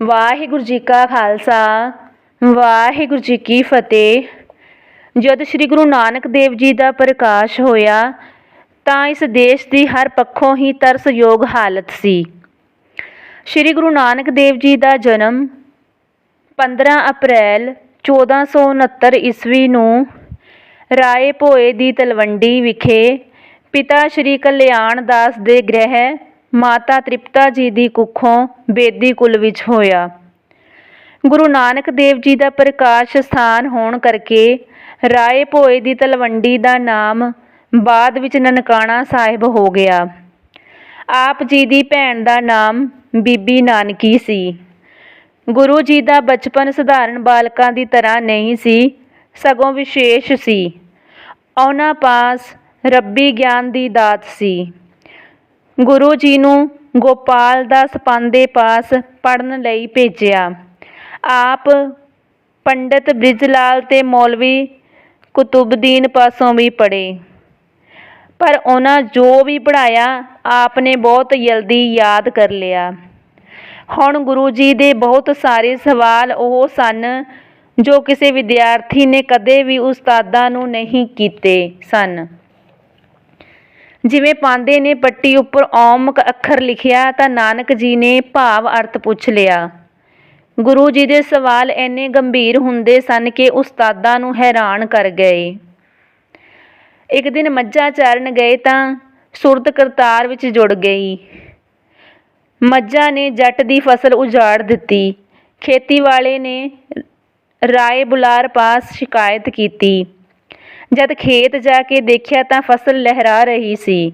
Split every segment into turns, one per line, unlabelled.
ਵਾਹਿਗੁਰੂ ਜੀ ਕਾ ਖਾਲਸਾ, ਵਾਹਿਗੁਰੂ ਜੀ ਕੀ ਫਤਿਹ। ਜਦ ਸ੍ਰੀ ਗੁਰੂ ਨਾਨਕ ਦੇਵ ਜੀ ਦਾ ਪ੍ਰਕਾਸ਼ ਹੋਇਆ, ਤਾਂ ਇਸ ਦੇਸ਼ ਦੀ ਹਰ ਪੱਖੋਂ ਹੀ ਤਰਸਯੋਗ ਹਾਲਤ ਸੀ। ਸ੍ਰੀ ਗੁਰੂ ਨਾਨਕ ਦੇਵ ਜੀ ਦਾ ਜਨਮ 15 ਅਪ੍ਰੈਲ 1469 ਈਸਵੀ ਨੂੰ ਰਾਏ ਭੋਏ ਦੀ ਤਲਵੰਡੀ ਵਿਖੇ ਪਿਤਾ ਸ਼੍ਰੀ ਕਲਿਆਣ ਦਾਸ ਦੇ ਗ੍ਰਹਿ ਮਾਤਾ ਤ੍ਰਿਪਤਾ ਜੀ ਦੀ ਕੁੱਖੋਂ ਬੇਦੀ ਕੁਲ ਵਿੱਚ ਹੋਇਆ। ਗੁਰੂ ਨਾਨਕ ਦੇਵ ਜੀ ਦਾ ਪ੍ਰਕਾਸ਼ ਸਥਾਨ ਹੋਣ ਕਰਕੇ ਰਾਏ ਭੋਏ ਦੀ ਤਲਵੰਡੀ ਦਾ ਨਾਮ ਬਾਅਦ ਵਿੱਚ ਨਨਕਾਣਾ ਸਾਹਿਬ ਹੋ ਗਿਆ। ਆਪ ਜੀ ਦੀ ਭੈਣ ਦਾ ਨਾਮ ਬੀਬੀ ਨਾਨਕੀ ਸੀ। ਗੁਰੂ ਜੀ ਦਾ ਬਚਪਨ ਸਧਾਰਨ ਬਾਲਕਾਂ ਦੀ ਤਰ੍ਹਾਂ ਨਹੀਂ ਸੀ, ਸਗੋਂ ਵਿਸ਼ੇਸ਼ ਸੀ। ਉਹਨਾਂ ਪਾਸ ਰੱਬੀ ਗਿਆਨ ਦੀ ਦਾਤ ਸੀ। ਗੁਰੂ ਜੀ ਨੂੰ ਗੋਪਾਲ ਦਾਸ ਪਾਂਦੇ ਪਾਸ ਪੜ੍ਹਨ ਲਈ ਭੇਜਿਆ। ਆਪ ਪੰਡਤ ਬ੍ਰਿਜਲਾਲ ਤੇ ਮੌਲਵੀ ਕੁਤੁਬਦੀਨ ਪਾਸੋਂ ਵੀ ਪੜ੍ਹੇ। ਪਰ ਉਹਨਾਂ ਜੋ ਵੀ ਪੜਾਇਆ ਆਪ ਨੇ ਬਹੁਤ ਜਲਦੀ ਯਾਦ ਕਰ ਲਿਆ। ਹੁਣ ਗੁਰੂ ਜੀ ਦੇ ਬਹੁਤ ਸਾਰੇ ਸਵਾਲ ਉਹ ਸਨ ਜੋ ਕਿਸੇ ਵਿਦਿਆਰਥੀ ਨੇ ਕਦੇ ਵੀ ਉਸਤਾਦਾਂ ਨੂੰ ਨਹੀਂ ਕੀਤੇ ਸਨ। ਜਿਵੇਂ ਪਾਂਦੇ ਨੇ ਪੱਟੀ ਉੱਪਰ ਔਮਕ ਅੱਖਰ ਲਿਖਿਆ, ਤਾਂ ਨਾਨਕ ਜੀ ਨੇ ਭਾਵ ਅਰਥ ਪੁੱਛ ਲਿਆ। ਗੁਰੂ ਜੀ ਦੇ ਸਵਾਲ ਇੰਨੇ ਗੰਭੀਰ ਹੁੰਦੇ ਸਨ ਕਿ ਉਸਤਾਦਾਂ ਨੂੰ ਹੈਰਾਨ ਕਰ ਗਏ। ਇੱਕ ਦਿਨ ਮੱਝਾਂ ਚਾਰਨ ਗਏ ਤਾਂ ਸੁਰਤ ਕਰਤਾਰ ਵਿੱਚ ਜੁੜ ਗਈ। ਮੱਝਾਂ ਨੇ ਜੱਟ ਦੀ ਫਸਲ ਉਜਾੜ ਦਿੱਤੀ। ਖੇਤੀ ਵਾਲੇ ਨੇ ਰਾਏ ਬੁਲਾਰ ਪਾਸ ਸ਼ਿਕਾਇਤ ਕੀਤੀ। ਜਦ ਖੇਤ ਜਾ ਕੇ ਦੇਖਿਆ ਤਾਂ ਫਸਲ ਲਹਿਰਾ ਰਹੀ ਸੀ।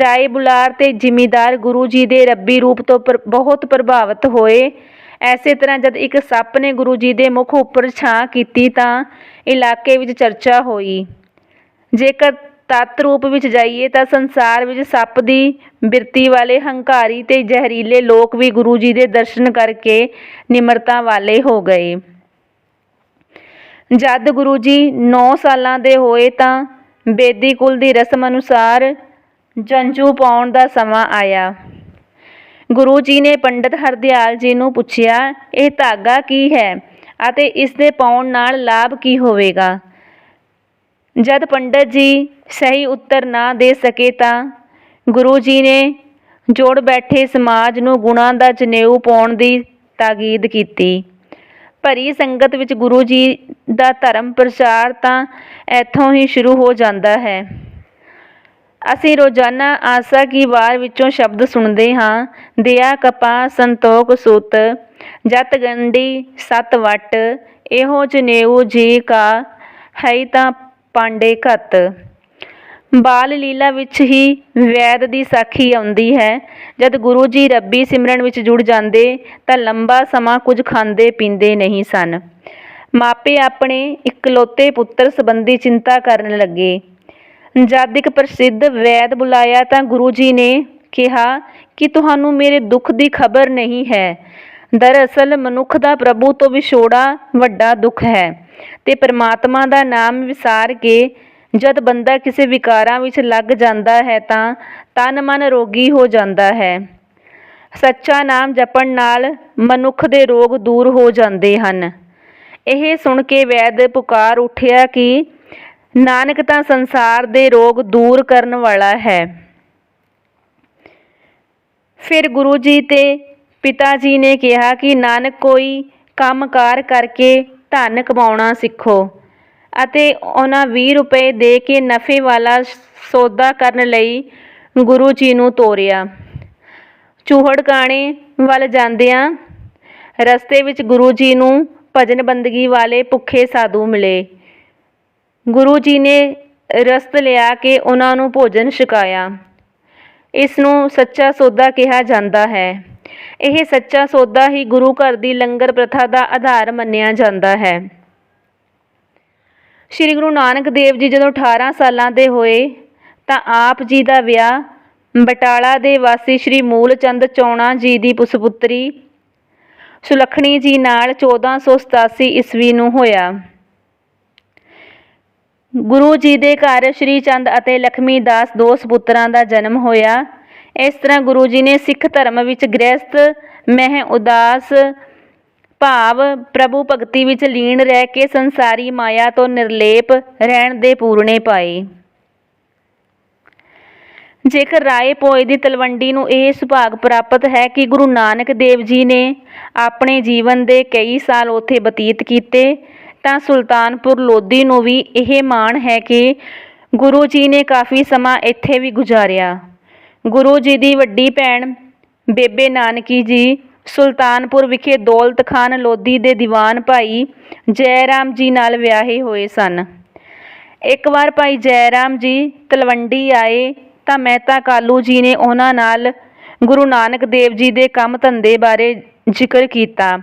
ਰਾਏ ਬੁਲਾਰ ਤੇ ਜ਼ਿਮੀਦਾਰ ਗੁਰੂ ਜੀ ਦੇ ਰੱਬੀ ਰੂਪ ਤੋਂ ਪਰ- ਬਹੁਤ ਪ੍ਰਭਾਵਿਤ ਹੋਏ। ਐਸੇ ਤਰ੍ਹਾਂ ਜਦ ਇੱਕ ਸੱਪ ਨੇ ਗੁਰੂ ਜੀ ਦੇ ਮੁਖ ਉੱਪਰ ਛਾਂ ਕੀਤੀ ਤਾਂ ਇਲਾਕੇ ਵਿੱਚ ਚਰਚਾ ਹੋਈ। ਜੇਕਰ ਤਤ ਰੂਪ ਵਿੱਚ ਜਾਈਏ ਤਾਂ ਸੰਸਾਰ ਵਿੱਚ ਸੱਪ ਦੀ ਬਿਰਤੀ ਵਾਲੇ ਹੰਕਾਰੀ ਤੇ ਜ਼ਹਿਰੀਲੇ ਲੋਕ ਵੀ ਗੁਰੂ ਜੀ ਦੇ ਦਰਸ਼ਨ ਕਰਕੇ ਨਿਮਰਤਾ ਵਾਲੇ ਹੋ ਗਏ। ਜਦ ਗੁਰੂ ਜੀ 9 ਸਾਲਾਂ ਦੇ ਹੋਏ ਤਾਂ ਬੇਦੀ ਕੁਲ ਦੀ ਰਸਮ ਅਨੁਸਾਰ ਜੰਜੂ ਪਾਉਣ ਦਾ ਸਮਾਂ ਆਇਆ। ਗੁਰੂ ਜੀ ਨੇ ਪੰਡਤ ਹਰਦਿਆਲ ਜੀ ਨੂੰ ਪੁੱਛਿਆ, ਇਹ ਧਾਗਾ ਕੀ ਹੈ ਅਤੇ ਇਸ ਦੇ ਪਾਉਣ ਨਾਲ ਲਾਭ ਕੀ ਹੋਵੇਗਾ? ਜਦ ਪੰਡਤ ਜੀ ਸਹੀ ਉੱਤਰ ਨਾ ਦੇ ਸਕੇ ਤਾਂ ਗੁਰੂ ਜੀ ਨੇ ਜੋੜ ਬੈਠੇ ਸਮਾਜ ਨੂੰ ਗੁਣਾਂ ਦਾ ਜਨੇਊ ਪਾਉਣ ਦੀ ਤਾਕੀਦ ਕੀਤੀ। ਭਰੀ ਸੰਗਤ ਵਿੱਚ ਗੁਰੂ ਜੀ ਦਾ ਧਰਮ ਪ੍ਰਚਾਰ ਤਾਂ ਇੱਥੋਂ ਹੀ ਸ਼ੁਰੂ ਹੋ ਜਾਂਦਾ ਹੈ। ਅਸੀਂ ਰੋਜ਼ਾਨਾ ਆਸਾ ਕੀ ਵਾਰ ਵਿੱਚੋਂ ਸ਼ਬਦ ਸੁਣਦੇ ਹਾਂ, ਦਿਆ ਕਪਾ ਸੰਤੋਖ ਸੂਤ, ਜਤ ਗੰਡੀ ਸਤ ਵਟ, ਇਹੋ ਜਨੇਊ ਜੀ ਕਾ ਹੈ ਤਾਂ ਪਾਂਡੇ ਘਤ। ਬਾਲ ਲੀਲਾ ਵਿੱਚ ਹੀ ਵੈਦ ਦੀ ਸਾਖੀ ਆਉਂਦੀ ਹੈ। ਜਦ ਗੁਰੂ ਜੀ ਰੱਬੀ ਸਿਮਰਨ ਵਿੱਚ ਜੁੜ ਜਾਂਦੇ, ਤਾਂ ਲੰਬਾ ਸਮਾਂ ਕੁਝ ਖਾਂਦੇ ਪੀਂਦੇ ਨਹੀਂ ਸਨ। ਮਾਪੇ ਆਪਣੇ ਇਕਲੌਤੇ ਪੁੱਤਰ ਸੰਬੰਧੀ ਚਿੰਤਾ ਕਰਨ ਲੱਗੇ। ਜਦ ਇੱਕ ਪ੍ਰਸਿੱਧ ਵੈਦ ਬੁਲਾਇਆ, ਤਾਂ ਗੁਰੂ ਜੀ ਨੇ ਕਿਹਾ ਕਿ ਤੁਹਾਨੂੰ ਮੇਰੇ ਦੁੱਖ ਦੀ ਖਬਰ ਨਹੀਂ ਹੈ। ਦਰਅਸਲ ਮਨੁੱਖ ਦਾ ਪ੍ਰਭੂ ਤੋਂ ਵਿਛੋੜਾ ਵੱਡਾ ਦੁੱਖ ਹੈ। ਤੇ ਪਰਮਾਤਮਾ ਦਾ ਨਾਮ ਵਿਸਾਰ ਕੇ ਜਦ ਬੰਦਾ ਕਿਸੇ ਵਿਕਾਰਾਂ ਵਿੱਚ ਲੱਗ ਜਾਂਦਾ ਹੈ ਤਾਂ ਤਨ ਮਨ ਰੋਗੀ ਹੋ ਜਾਂਦਾ ਹੈ। ਸੱਚਾ ਨਾਮ ਜਪਣ ਨਾਲ ਮਨੁੱਖ ਦੇ ਰੋਗ ਦੂਰ ਹੋ ਜਾਂਦੇ ਹਨ। ਇਹ ਸੁਣ ਕੇ ਵੈਦ ਪੁਕਾਰ ਉੱਠਿਆ ਕਿ ਨਾਨਕ ਤਾਂ ਸੰਸਾਰ ਦੇ ਰੋਗ ਦੂਰ ਕਰਨ ਵਾਲਾ ਹੈ। ਫਿਰ ਗੁਰੂ ਜੀ ਤੇ ਪਿਤਾ ਜੀ ਨੇ ਕਿਹਾ ਕਿ ਨਾਨਕ ਕੋਈ ਕੰਮਕਾਰ ਕਰਕੇ ਧਨ ਕਮਾਉਣਾ ਸਿੱਖੋ। ਅਤੇ ਉਹਨਾਂ ਵੀਹ ਰੁਪਏ ਦੇ ਕੇ ਨਫੇ ਵਾਲਾ ਸੌਦਾ ਕਰਨ ਲਈ ਗੁਰੂ ਜੀ ਨੂੰ ਤੋਰਿਆ। ਚੂਹੜ ਵੱਲ ਜਾਂਦਿਆਂ ਰਸਤੇ ਵਿੱਚ ਗੁਰੂ ਜੀ ਨੂੰ ਭਜਨ ਬੰਦਗੀ ਵਾਲੇ ਭੁੱਖੇ ਸਾਧੂ ਮਿਲੇ। ਗੁਰੂ ਜੀ ਨੇ ਰਸਤ ਲਿਆ ਕੇ ਉਹਨਾਂ ਨੂੰ ਭੋਜਨ ਛਕਾਇਆ। ਇਸ ਨੂੰ ਸੱਚਾ ਸੌਦਾ ਕਿਹਾ ਜਾਂਦਾ ਹੈ। ਇਹ ਸੱਚਾ ਸੌਦਾ ਹੀ ਗੁਰੂ ਘਰ ਦੀ ਲੰਗਰ ਪ੍ਰਥਾ ਦਾ ਆਧਾਰ ਮੰਨਿਆ ਜਾਂਦਾ ਹੈ। ਸ਼੍ਰੀ ਗੁਰੂ ਨਾਨਕ ਦੇਵ ਜੀ ਜਦੋਂ 18 ਸਾਲਾਂ ਦੇ ਹੋਏ ਤਾਂ ਆਪ ਜੀ ਦਾ ਵਿਆਹ ਬਟਾਲਾ ਦੇ ਵਾਸੀ ਸ਼੍ਰੀ ਮੂਲ ਚੰਦ ਚੌਣਾ ਜੀ ਦੀ ਪੁਸਪੁੱਤਰੀ ਸੁਲੱਖਣੀ ਜੀ ਨਾਲ 1487 ਈਸਵੀ ਨੂੰ ਹੋਇਆ। ਗੁਰੂ ਜੀ ਦੇ ਘਰ ਸ਼੍ਰੀ ਚੰਦ ਅਤੇ ਲਖਮੀ ਦਾਸ ਦੋ ਸਪੁੱਤਰਾਂ ਦਾ ਜਨਮ ਹੋਇਆ। ਇਸ ਤਰ੍ਹਾਂ ਗੁਰੂ ਜੀ ਨੇ ਸਿੱਖ ਧਰਮ ਵਿੱਚ ਗ੍ਰਹਿਸਥ ਮਹਿ ਉਦਾਸ ਭਾਵ ਪ੍ਰਭੂ ਭਗਤੀ ਵਿੱਚ ਲੀਨ ਰਹਿ ਕੇ ਸੰਸਾਰੀ ਮਾਇਆ ਤੋਂ ਨਿਰਲੇਪ ਰਹਿਣ ਦੇ ਪੂਰਨੇ ਪਾਏ। ਜੇਕਰ ਰਾਏ ਪੋਏ ਦੀ ਤਲਵੰਡੀ ਨੂੰ ਇਹ ਸੁਭਾਗ ਪ੍ਰਾਪਤ ਹੈ ਕਿ ਗੁਰੂ ਨਾਨਕ ਦੇਵ ਜੀ ਨੇ ਆਪਣੇ ਜੀਵਨ ਦੇ ਕਈ ਸਾਲ ਉੱਥੇ ਬਤੀਤ ਕੀਤੇ, ਤਾਂ ਸੁਲਤਾਨਪੁਰ ਲੋਧੀ ਨੂੰ ਵੀ ਇਹ ਮਾਣ ਹੈ ਕਿ ਗੁਰੂ ਜੀ ਨੇ ਕਾਫੀ ਸਮਾਂ ਇੱਥੇ ਵੀ ਗੁਜ਼ਾਰਿਆ। ਗੁਰੂ ਜੀ ਦੀ ਵੱਡੀ ਭੈਣ ਬੇਬੇ ਨਾਨਕੀ ਜੀ ਸੁਲਤਾਨਪੁਰ ਵਿਖੇ ਦੌਲਤ ਖਾਨ ਲੋਧੀ ਦੇ ਦੀਵਾਨ ਭਾਈ ਜੈ ਰਾਮ ਜੀ ਨਾਲ ਵਿਆਹੇ ਹੋਏ ਸਨ। ਇੱਕ ਵਾਰ ਭਾਈ ਜੈ ਰਾਮ ਜੀ ਤਲਵੰਡੀ ਆਏ ਤਾਂ ਮਹਿਤਾ ਕਾਲੂ ਜੀ ਨੇ ਉਹਨਾਂ ਨਾਲ ਗੁਰੂ ਨਾਨਕ ਦੇਵ ਜੀ ਦੇ ਕੰਮ ਧੰਦੇ ਬਾਰੇ ਜ਼ਿਕਰ ਕੀਤਾ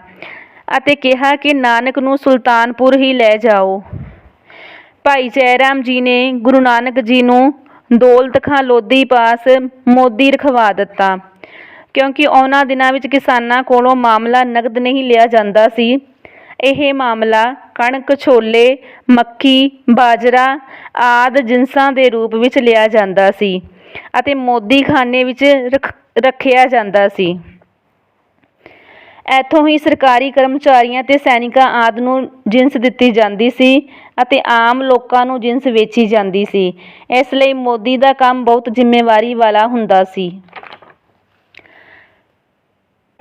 ਅਤੇ ਕਿਹਾ ਕਿ ਨਾਨਕ ਨੂੰ ਸੁਲਤਾਨਪੁਰ ਹੀ ਲੈ ਜਾਓ। ਭਾਈ ਜੈ ਰਾਮ ਜੀ ਨੇ ਗੁਰੂ ਨਾਨਕ ਜੀ ਨੂੰ ਦੌਲਤ ਖਾਂ ਲੋਧੀ ਪਾਸ ਮੋਦੀ ਰਖਵਾ ਦਿੱਤਾ। ਕਿਉਂਕਿ ਉਹਨਾਂ ਦਿਨਾਂ ਵਿੱਚ ਕਿਸਾਨਾਂ ਕੋਲੋਂ ਮਾਮਲਾ ਨਗਦ ਨਹੀਂ ਲਿਆ ਜਾਂਦਾ ਸੀ। ਇਹ ਮਾਮਲਾ ਕਣਕ, ਛੋਲੇ, ਮੱਕੀ, ਬਾਜਰਾ ਆਦ ਜਿਨਸਾਂ ਦੇ ਰੂਪ ਵਿੱਚ ਲਿਆ ਜਾਂਦਾ ਸੀ ਅਤੇ ਮੋਦੀ ਖਾਨੇ ਵਿੱਚ ਰੱਖ- ਰੱਖਿਆ ਜਾਂਦਾ ਸੀ। ਇੱਥੋਂ ਹੀ ਸਰਕਾਰੀ ਕਰਮਚਾਰੀਆਂ ਤੇ ਸੈਨਿਕਾਂ ਆਦ ਨੂੰ ਜਿੰਸ ਦਿੱਤੀ ਜਾਂਦੀ ਸੀ ਅਤੇ ਆਮ ਲੋਕਾਂ ਨੂੰ ਜਿੰਸ ਵੇਚੀ ਜਾਂਦੀ ਸੀ। ਇਸ ਲਈ ਮੋਦੀ ਦਾ ਕੰਮ ਬਹੁਤ ਜ਼ਿੰਮੇਵਾਰੀ ਵਾਲਾ ਹੁੰਦਾ ਸੀ।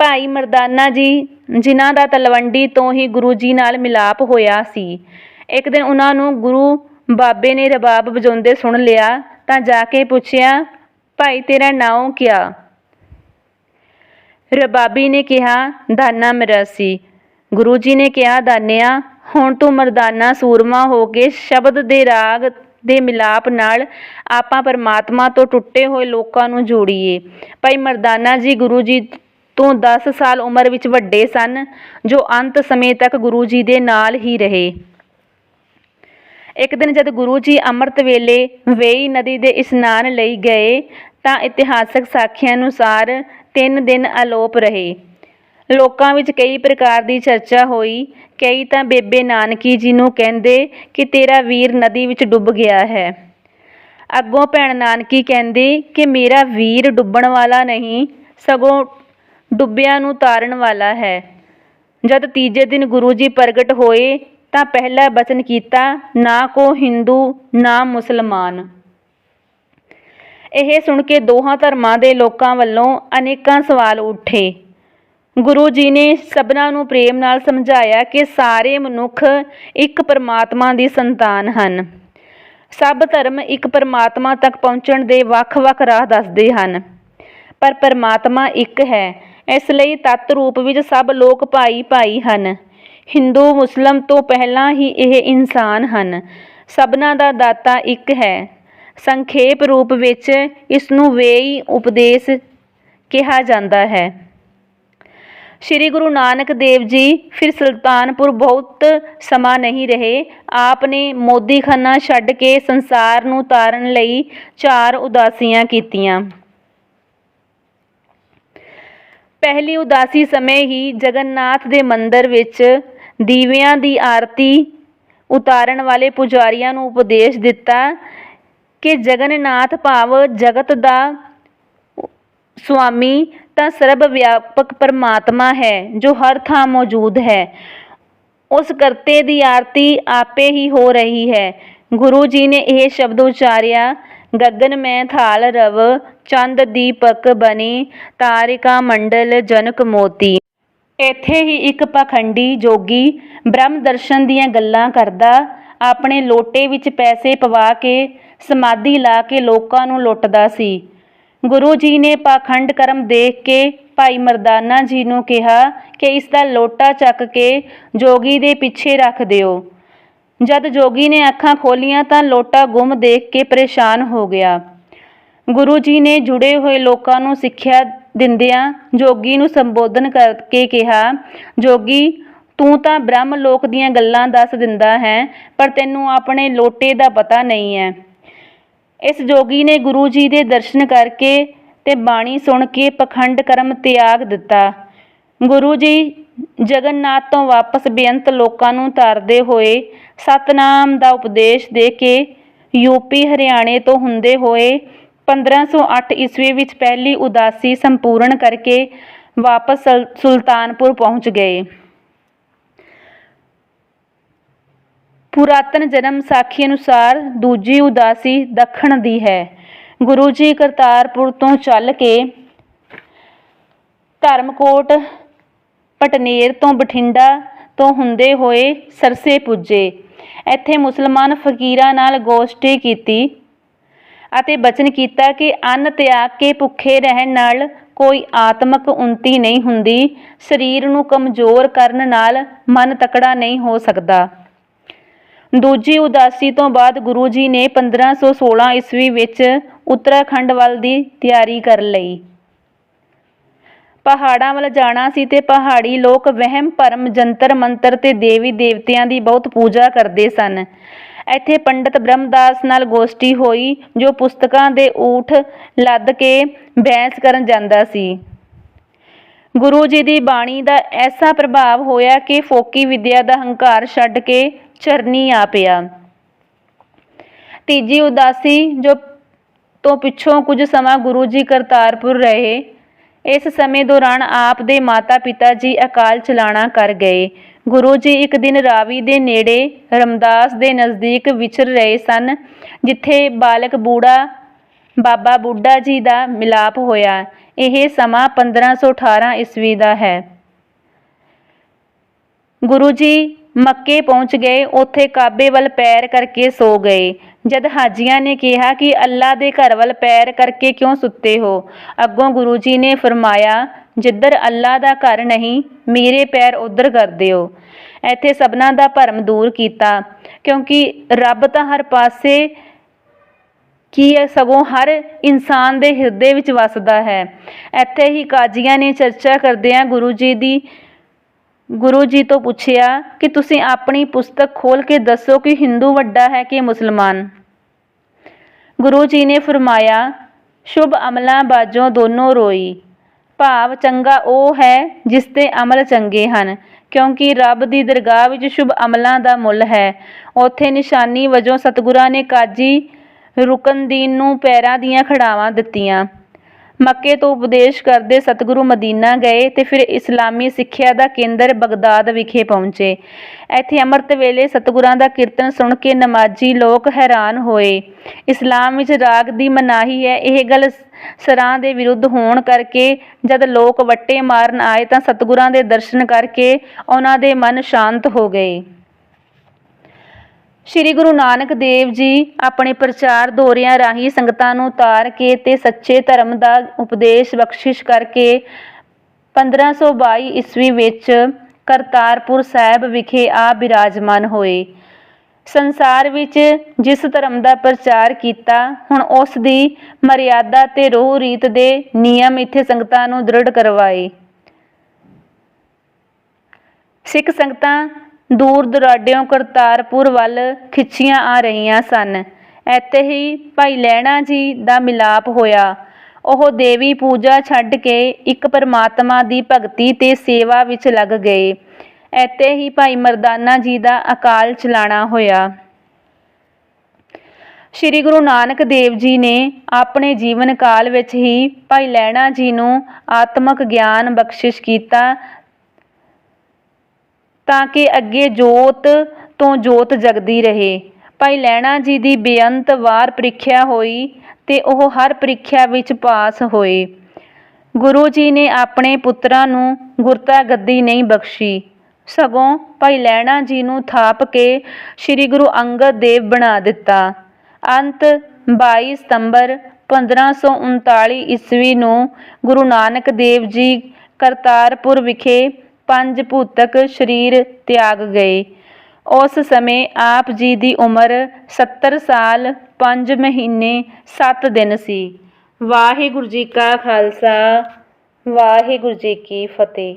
ਭਾਈ ਮਰਦਾਨਾ ਜੀ, ਜਿਨ੍ਹਾਂ ਦਾ ਤਲਵੰਡੀ ਤੋਂ ਹੀ ਗੁਰੂ ਜੀ ਨਾਲ ਮਿਲਾਪ ਹੋਇਆ ਸੀ। ਇੱਕ ਦਿਨ ਉਹਨਾਂ ਨੂੰ ਗੁਰੂ ਬਾਬੇ ਨੇ ਰਬਾਬ ਵਜਾਉਂਦੇ ਸੁਣ ਲਿਆ, ਤਾਂ ਜਾ ਕੇ ਪੁੱਛਿਆ, ਭਾਈ, ਤੇਰਾ ਨਾਮ ਕਿਆ? ਰਬਾਬੀ ਨੇ ਕਿਹਾ, ਦਾਨਾ ਮੇਰਾ ਸੀ। ਗੁਰੂ ਜੀ ਨੇ ਕਿਹਾ, ਦਾਨਿਆ, ਹੁਣ ਤੂੰ ਮਰਦਾਨਾ ਸੂਰਮਾ ਹੋ ਕੇ ਸ਼ਬਦ ਦੇ ਰਾਗ ਦੇ ਮਿਲਾਪ ਨਾਲ ਆਪਾਂ ਪਰਮਾਤਮਾ ਤੋਂ ਟੁੱਟੇ ਹੋਏ ਲੋਕਾਂ ਨੂੰ ਜੋੜੀਏ। ਭਾਈ ਮਰਦਾਨਾ ਜੀ, ਗੁਰੂ ਜੀ ਤੋਂ 10 ਸਾਲ ਉਮਰ ਵਿੱਚ ਵੱਡੇ ਸਨ, ਜੋ ਅੰਤ ਸਮੇਂ ਤੱਕ ਗੁਰੂ ਜੀ ਦੇ ਨਾਲ ਹੀ ਰਹੇ। ਇੱਕ ਦਿਨ ਜਦ ਗੁਰੂ ਜੀ ਅੰਮ੍ਰਿਤ ਵੇਲੇ ਵੇਈ ਨਦੀ ਦੇ ਇਸ਼ਨਾਨ ਲਈ ਗਏ, ਤਾਂ ਇਤਿਹਾਸਕ ਸਾਖੀਆਂ ਅਨੁਸਾਰ ਤਿੰਨ ਦਿਨ ਅਲੋਪ ਰਹੇ। ਲੋਕਾਂ ਵਿੱਚ ਕਈ ਪ੍ਰਕਾਰ ਦੀ ਚਰਚਾ ਹੋਈ, ਕਈ ਤਾਂ ਬੇਬੇ ਨਾਨਕੀ ਜੀ ਨੂੰ ਕਹਿੰਦੇ ਕਿ ਤੇਰਾ ਵੀਰ ਨਦੀ ਵਿੱਚ ਡੁੱਬ ਗਿਆ ਹੈ। ਅੱਗੋਂ ਭੈਣ ਨਾਨਕੀ ਕਹਿੰਦੀ ਕਿ ਮੇਰਾ ਵੀਰ ਡੁੱਬਣ ਵਾਲਾ ਨਹੀਂ, ਸਗੋਂ ਡੁੱਬਿਆਂ ਨੂੰ ਤਾਰਨ ਵਾਲਾ ਹੈ। ਜਦ ਤੀਜੇ ਦਿਨ ਗੁਰੂ ਜੀ ਪ੍ਰਗਟ ਹੋਏ ਤਾਂ ਪਹਿਲਾ ਬਚਨ ਕੀਤਾ, ਨਾ ਕੋ ਹਿੰਦੂ, ਨਾ ਮੁਸਲਮਾਨ। ਇਹ ਸੁਣ ਕੇ ਦੋਹਾਂ ਧਰਮਾਂ ਦੇ ਲੋਕਾਂ ਵੱਲੋਂ ਅਨੇਕਾਂ ਸਵਾਲ ਉੱਠੇ। ਗੁਰੂ ਜੀ ਨੇ ਸਭਨਾਂ ਨੂੰ ਪ੍ਰੇਮ ਨਾਲ ਸਮਝਾਇਆ ਕਿ ਸਾਰੇ ਮਨੁੱਖ ਇੱਕ ਪਰਮਾਤਮਾ ਦੀ ਸੰਤਾਨ ਹਨ। ਸਭ ਧਰਮ ਇੱਕ ਪਰਮਾਤਮਾ ਤੱਕ ਪਹੁੰਚਣ ਦੇ ਵੱਖ-ਵੱਖ ਰਾਹ ਦੱਸਦੇ ਹਨ। ਪਰ ਪਰਮਾਤਮਾ ਇੱਕ ਹੈ। ਇਸ ਲਈ ਤੱਤ ਰੂਪ ਵਿੱਚ ਸਭ ਲੋਕ ਭਾਈ-ਭਾਈ ਹਨ। ਹਿੰਦੂ, ਮੁਸਲਮ ਤੋਂ ਪਹਿਲਾਂ ਹੀ ਇਹ ਇਨਸਾਨ ਹਨ। ਸਭਨਾਂ ਦਾ ਦਾਤਾ ਇੱਕ ਹੈ। ਸੰਖੇਪ ਰੂਪ ਵਿੱਚ ਇਸ ਨੂੰ ਵੇਈ ਉਪਦੇਸ਼ ਕਿਹਾ ਜਾਂਦਾ ਹੈ। ਸ਼੍ਰੀ ਗੁਰੂ ਨਾਨਕ ਦੇਵ ਜੀ ਫਿਰ ਸੁਲਤਾਨਪੁਰ ਬਹੁਤ ਸਮਾਂ ਨਹੀਂ ਰਹੇ। ਆਪ ਨੇ ਮੋਦੀਖਾਨਾ ਛੱਡ ਕੇ ਸੰਸਾਰ ਨੂੰ ਤਾਰਨ ਲਈ ਚਾਰ ਉਦਾਸੀਆਂ ਕੀਤੀਆਂ। ਪਹਿਲੀ ਉਦਾਸੀ ਸਮੇਂ ਹੀ ਜਗਨਨਾਥ ਦੇ ਮੰਦਰ ਵਿੱਚ ਦੀਵਿਆਂ ਦੀ ਆਰਤੀ ਉਤਾਰਨ ਵਾਲੇ ਪੁਜਾਰੀਆਂ ਨੂੰ ਉਪਦੇਸ਼ ਦਿੱਤਾ ਕਿ ਜਗਨਨਾਥ ਭਾਵ ਜਗਤ ਦਾ ਸੁਆਮੀ ਤਾਂ ਸਰਬ ਵਿਆਪਕ ਪਰਮਾਤਮਾ ਹੈ, ਜੋ ਹਰ ਥਾਂ ਮੌਜੂਦ ਹੈ। ਉਸ ਕਰਤੇ ਦੀ ਆਰਤੀ ਆਪੇ ਹੀ ਹੋ ਰਹੀ ਹੈ। ਗੁਰੂ ਜੀ ਨੇ ਇਹ ਸ਼ਬਦ ਉਚਾਰਿਆ, ਗਗਨ ਮੈਂ ਥਾਲ ਰਵ ਚੰਦ ਦੀਪਕ ਬਣੀ, ਤਾਰਿਕਾ ਮੰਡਲ ਜਨਕ ਮੋਤੀ। ਇੱਥੇ ਹੀ ਇੱਕ ਪਖੰਡੀ ਜੋਗੀ ਬ੍ਰਹਮ ਦਰਸ਼ਨ ਦੀਆਂ ਗੱਲਾਂ ਕਰਦਾ, ਆਪਣੇ ਲੋਟੇ ਵਿੱਚ ਪੈਸੇ ਪਵਾ ਕੇ, ਸਮਾਧੀ ਲਾ ਕੇ ਲੋਕਾਂ ਨੂੰ ਲੁੱਟਦਾ ਸੀ। ਗੁਰੂ ਜੀ ਨੇ ਪਾਖੰਡ ਕਰਮ ਦੇਖ ਕੇ ਭਾਈ ਮਰਦਾਨਾ ਜੀ ਨੂੰ ਕਿਹਾ ਕਿ ਇਸ ਦਾ ਲੋਟਾ ਚੱਕ ਕੇ ਜੋਗੀ ਦੇ ਪਿੱਛੇ ਰੱਖ ਦਿਓ। ਜਦ ਜੋਗੀ ਨੇ ਅੱਖਾਂ ਖੋਲੀਆਂ ਤਾਂ ਲੋਟਾ ਗੁੰਮ ਦੇਖ ਕੇ ਪਰੇਸ਼ਾਨ ਹੋ ਗਿਆ। ਗੁਰੂ ਜੀ ਨੇ ਜੁੜੇ ਹੋਏ ਲੋਕਾਂ ਨੂੰ ਸਿੱਖਿਆ ਦਿੰਦਿਆਂ ਜੋਗੀ ਨੂੰ ਸੰਬੋਧਨ ਕਰਕੇ ਕਿਹਾ, ਜੋਗੀ, ਤੂੰ ਤਾਂ ਬ੍ਰਹਮ ਲੋਕ ਦੀਆਂ ਗੱਲਾਂ ਦੱਸ ਦਿੰਦਾ ਹੈ, ਪਰ ਤੈਨੂੰ ਆਪਣੇ ਲੋਟੇ ਦਾ ਪਤਾ ਨਹੀਂ ਹੈ ਇਸ ਜੋਗੀ ਨੇ ਗੁਰੂ ਜੀ ਦੇ ਦਰਸ਼ਨ ਕਰਕੇ ਤੇ ਬਾਣੀ ਸੁਣ ਕੇ ਪਖੰਡ ਕਰਮ ਤਿਆਗ ਦਿੱਤਾ। ਗੁਰੂ ਜੀ ਜਗਨਨਾਥ ਤੋਂ ਵਾਪਸ ਬੇਅੰਤ ਲੋਕਾਂ ਨੂੰ ਤਾਰਦੇ ਹੋਏ ਸਤਨਾਮ ਦਾ ਉਪਦੇਸ਼ ਦੇ ਕੇ ਯੂਪੀ ਹਰਿਆਣੇ ਤੋਂ ਹੁੰਦੇ ਹੋਏ 1508 ਈਸਵੀ ਵਿੱਚ ਪਹਿਲੀ ਉਦਾਸੀ ਸੰਪੂਰਨ ਕਰਕੇ ਵਾਪਸ ਸਲ- ਸੁਲਤਾਨਪੁਰ ਪਹੁੰਚ ਗਏ। ਪੁਰਾਤਨ ਜਨਮ ਸਾਖੀ ਅਨੁਸਾਰ ਦੂਜੀ ਉਦਾਸੀ ਦੱਖਣ ਦੀ ਹੈ। ਗੁਰੂ ਜੀ ਕਰਤਾਰਪੁਰ ਤੋਂ ਚੱਲ ਕੇ ਧਰਮਕੋਟ, ਪਟਨੇਰ ਤੋਂ ਬਠਿੰਡਾ ਤੋਂ ਹੁੰਦੇ ਹੋਏ ਸਰਸੇ ਪੁੱਜੇ। ਇੱਥੇ ਮੁਸਲਮਾਨ ਫਕੀਰਾਂ ਨਾਲ ਗੋਸ਼ਟੀ ਕੀਤੀ। ਅਤੇ ਬਚਨ ਕੀਤਾ ਕਿ ਅੰਨ ਤਿਆਗ ਕੇ ਭੁੱਖੇ ਰਹਿਣ ਨਾਲ ਕੋਈ ਆਤਮਕ ਉન્નਤੀ ਨਹੀਂ ਹੁੰਦੀ, ਸਰੀਰ ਨੂੰ ਕਮਜ਼ੋਰ ਕਰਨ ਨਾਲ ਮਨ ਤਕੜਾ ਨਹੀਂ ਹੋ ਸਕਦਾ। ਦੂਜੀ ਉਦਾਸੀ ਤੋਂ ਬਾਅਦ ਗੁਰੂ ਜੀ ਨੇ 1516 ਈਸਵੀ ਵਿੱਚ ਉੱਤਰਾਖੰਡ ਵੱਲ ਦੀ ਤਿਆਰੀ ਕਰ ਲਈ। ਪਹਾੜਾਂ ਵੱਲ ਜਾਣਾ ਸੀ ਤੇ ਪਹਾੜੀ ਲੋਕ ਵਹਿਮ, ਭਰਮ ਜੰਤਰ ਮੰਤਰ ਤੇ ਦੇਵੀ ਦੇਵਤਿਆਂ ਦੀ ਬਹੁਤ ਪੂਜਾ ਕਰਦੇ ਸਨ। ਇੱਥੇ ਪੰਡਤ ਬ੍ਰਹਮਦਾਸ ਨਾਲ ਗੋਸ਼ਟੀ ਹੋਈ, ਜੋ ਪੁਸਤਕਾਂ ਦੇ ਊਠ ਲੱਦ ਕੇ ਬਹਿਸ ਕਰਨ ਜਾਂਦਾ ਸੀ। ਗੁਰੂ ਜੀ ਦੀ ਬਾਣੀ ਦਾ ਐਸਾ ਪ੍ਰਭਾਵ ਹੋਇਆ ਕਿ ਫੋਕੀ ਵਿਦਿਆ ਦਾ ਹੰਕਾਰ ਛੱਡ ਕੇ ਚਰਨੀ ਆ ਪਿਆ। ਤੀਜੀ ਉਦਾਸੀ, ਜੋ ਤੋਂ ਪਿੱਛੋਂ ਕੁਝ ਸਮਾਂ ਗੁਰੂ ਜੀ ਕਰਤਾਰਪੁਰ ਰਹੇ, ਇਸ ਸਮੇਂ ਦੌਰਾਨ ਆਪ ਦੇ ਮਾਤਾ-ਪਿਤਾ ਜੀ ਅਕਾਲ ਚਲਾਣਾ ਕਰ ਗਏ। ਗੁਰੂ ਜੀ ਇੱਕ ਦਿਨ ਰਾਵੀ ਦੇ ਨੇੜੇ ਰਮਦਾਸ ਦੇ ਨਜ਼ਦੀਕ ਵਿਚਰ ਰਹੇ ਸਨ, ਜਿੱਥੇ ਬਾਲਕ ਬੂੜਾ, ਬਾਬਾ ਬੁੱਢਾ ਜੀ ਦਾ ਮਿਲਾਪ ਹੋਇਆ। ਇਹ ਸਮਾਂ 1518 ਈਸਵੀ ਦਾ ਹੈ। ਗੁਰੂ ਜੀ ਮੱਕੇ ਪਹੁੰਚ ਗਏ। ਉੱਥੇ ਕਾਬੇ ਵੱਲ ਪੈਰ ਕਰਕੇ ਸੋ ਗਏ। ਜਦ ਹਾਜੀਆਂ ਨੇ ਕਿਹਾ ਕਿ ਅੱਲਾ ਦੇ ਘਰ ਵੱਲ ਪੈਰ ਕਰਕੇ ਕਿਉਂ ਸੁੱਤੇ ਹੋ? ਅੱਗੋਂ ਗੁਰੂ ਜੀ ਨੇ ਫਰਮਾਇਆ ਜਿੱਧਰ ਅੱਲਾ ਦਾ ਘਰ ਨਹੀਂ, ਮੇਰੇ ਪੈਰ ਉਧਰ ਕਰ ਦਿਓ। ਇੱਥੇ ਸਭਨਾਂ ਦਾ ਭਰਮ ਦੂਰ ਕੀਤਾ, ਕਿਉਂਕਿ ਰੱਬ ਤਾਂ ਹਰ ਪਾਸੇ ਕੀ ਹੈ, ਸਗੋਂ ਹਰ ਇਨਸਾਨ ਦੇ ਹਿਰਦੇ ਵਿੱਚ ਵਸਦਾ ਹੈ। ਇੱਥੇ ਹੀ ਕਾਜ਼ੀਆਂ ਨੇ ਚਰਚਾ ਕਰਦਿਆਂ ਗੁਰੂ ਜੀ ਦੀ, ਗੁਰੂ ਜੀ ਤੋਂ ਪੁੱਛਿਆ ਕਿ ਤੁਸੀਂ ਆਪਣੀ ਪੁਸਤਕ ਖੋਲ ਕੇ ਦੱਸੋ ਕਿ ਹਿੰਦੂ ਵੱਡਾ ਹੈ ਕਿ ਮੁਸਲਮਾਨ? ਗੁਰੂ ਜੀ ਨੇ ਫਰਮਾਇਆ, ਸ਼ੁਭ ਅਮਲਾਂ ਬਾਜੋਂ ਦੋਨੋਂ ਰੋਈ। ਭਾਵ ਚੰਗਾ ਉਹ ਹੈ ਜਿਸ ਤੇ ਅਮਲ ਚੰਗੇ ਹਨ, ਕਿਉਂਕਿ ਰੱਬ ਦੀ ਦਰਗਾਹ ਵਿੱਚ ਸ਼ੁਭ ਅਮਲਾਂ ਦਾ ਮੁੱਲ ਹੈ। ਉੱਥੇ ਨਿਸ਼ਾਨੀ ਵਜੋਂ ਸਤਿਗੁਰਾਂ ਨੇ ਕਾਜੀ ਰੁਕਨਦੀਨ ਨੂੰ ਪੈਰਾਂ ਦੀਆਂ ਖੜਾਵਾਂ ਦਿੱਤੀਆਂ। ਮੱਕੇ ਤੋਂ ਉਪਦੇਸ਼ ਕਰਦੇ ਸਤਿਗੁਰੂ ਮਦੀਨਾ ਗਏ ਤੇ ਫਿਰ ਇਸਲਾਮੀ ਸਿੱਖਿਆ ਦਾ ਕੇਂਦਰ ਬਗਦਾਦ ਵਿਖੇ ਪਹੁੰਚੇ। ਇੱਥੇ ਅੰਮ੍ਰਿਤ ਵੇਲੇ ਸਤਿਗੁਰਾਂ ਦਾ ਕੀਰਤਨ ਸੁਣ ਕੇ ਨਮਾਜ਼ੀ ਲੋਕ ਹੈਰਾਨ ਹੋਏ। ਇਸਲਾਮ ਵਿੱਚ ਰਾਗ ਦੀ ਮਨਾਹੀ ਹੈ, ਇਹ ਗੱਲ ਸਰਾਂ ਦੇ ਵਿਰੁੱਧ ਹੋਣ ਕਰਕੇ ਜਦ ਲੋਕ ਵੱਟੇ ਮਾਰਨ ਆਏ ਤਾਂ ਸਤਿਗੁਰਾਂ ਦੇ ਦਰਸ਼ਨ ਕਰਕੇ ਉਹਨਾਂ ਦੇ ਮਨ ਸ਼ਾਂਤ ਹੋ ਗਏ। ਸ਼੍ਰੀ ਗੁਰੂ ਨਾਨਕ ਦੇਵ ਜੀ ਆਪਣੇ ਪ੍ਰਚਾਰ ਦੌਰਿਆਂ ਰਾਹੀਂ ਸੰਗਤਾਂ ਨੂੰ ਤਾਰ ਕੇ ਤੇ ਸੱਚੇ ਧਰਮ ਦਾ ਉਪਦੇਸ਼ ਬਖਸ਼ਿਸ਼ ਕਰਕੇ 1522 ਈਸਵੀ ਵਿੱਚ ਕਰਤਾਰਪੁਰ ਸਾਹਿਬ ਵਿਖੇ ਆ ਬਿਰਾਜਮਾਨ ਹੋਏ। ਸੰਸਾਰ ਵਿੱਚ ਜਿਸ ਧਰਮ ਦਾ ਪ੍ਰਚਾਰ ਕੀਤਾ, ਹੁਣ ਉਸ ਦੀ ਮਰਿਆਦਾ ਤੇ ਰੋਹ ਰੀਤ ਦੇ ਨਿਯਮ ਇੱਥੇ ਸੰਗਤਾਂ ਨੂੰ ਦ੍ਰਿੜ ਕਰਵਾਏ। ਸਿੱਖ ਸੰਗਤਾਂ ਦੂਰ ਦੁਰਾਡਿਓਂ ਕਰਤਾਰਪੁਰ ਵੱਲ ਖਿੱਚੀਆਂ ਆ ਰਹੀਆਂ ਸਨ। ਇੱਥੇ ਹੀ ਭਾਈ ਲਹਿਣਾ ਜੀ ਦਾ ਮਿਲਾਪ ਹੋਇਆ। ਉਹ ਦੇਵੀ ਪੂਜਾ ਛੱਡ ਕੇ ਇੱਕ ਪਰਮਾਤਮਾ ਦੀ ਭਗਤੀ ਤੇ ਸੇਵਾ ਵਿੱਚ ਲੱਗ ਗਏ। ਇੱਥੇ ਹੀ ਭਾਈ ਮਰਦਾਨਾ ਜੀ ਦਾ ਅਕਾਲ ਚਲਾਣਾ ਹੋਇਆ। ਸ਼੍ਰੀ ਗੁਰੂ ਨਾਨਕ ਦੇਵ ਜੀ ਨੇ ਆਪਣੇ ਜੀਵਨ ਕਾਲ ਵਿੱਚ ਹੀ ਭਾਈ ਲਹਿਣਾ ਜੀ ਨੂੰ ਆਤਮਿਕ ਗਿਆਨ ਬਖਸ਼ਿਸ਼ ਕੀਤਾ ਤਾਂ ਕਿ ਅੱਗੇ ਜੋਤ ਤੋਂ ਜੋਤ ਜਗਦੀ ਰਹੇ। ਭਾਈ ਲਹਿਣਾ ਜੀ ਦੀ ਬੇਅੰਤ ਵਾਰ ਪ੍ਰੀਖਿਆ ਹੋਈ ਤੇ ਉਹ ਹਰ ਪ੍ਰੀਖਿਆ ਵਿੱਚ ਪਾਸ ਹੋਏ। ਗੁਰੂ ਜੀ ਨੇ ਆਪਣੇ ਪੁੱਤਰਾਂ ਨੂੰ ਗੁਰਤਾ ਗੱਦੀ ਨਹੀਂ ਬਖਸ਼ੀ। ਸਗੋਂ ਭਾਈ ਲਹਿਣਾ ਜੀ ਨੂੰ ਥਾਪ ਕੇ ਸ੍ਰੀ ਗੁਰੂ ਅੰਗਦ ਦੇਵ ਬਣਾ ਦਿੱਤਾ। ਅੰਤ 22 ਸਤੰਬਰ 1539 ਈਸਵੀ ਨੂੰ ਗੁਰੂ ਨਾਨਕ ਦੇਵ ਜੀ ਕਰਤਾਰਪੁਰ ਵਿਖੇ ਪੰਜ ਭੂਤਕ ਸਰੀਰ ਤਿਆਗ ਗਏ। ਉਸ ਸਮੇਂ ਆਪ ਜੀ ਦੀ ਉਮਰ 70 ਸਾਲ 5 ਮਹੀਨੇ 7 ਦਿਨ ਸੀ। ਵਾਹਿਗੁਰੂ ਜੀ ਕਾ ਖਾਲਸਾ, ਵਾਹਿਗੁਰੂ ਜੀ ਕੀ ਫਤਿਹ।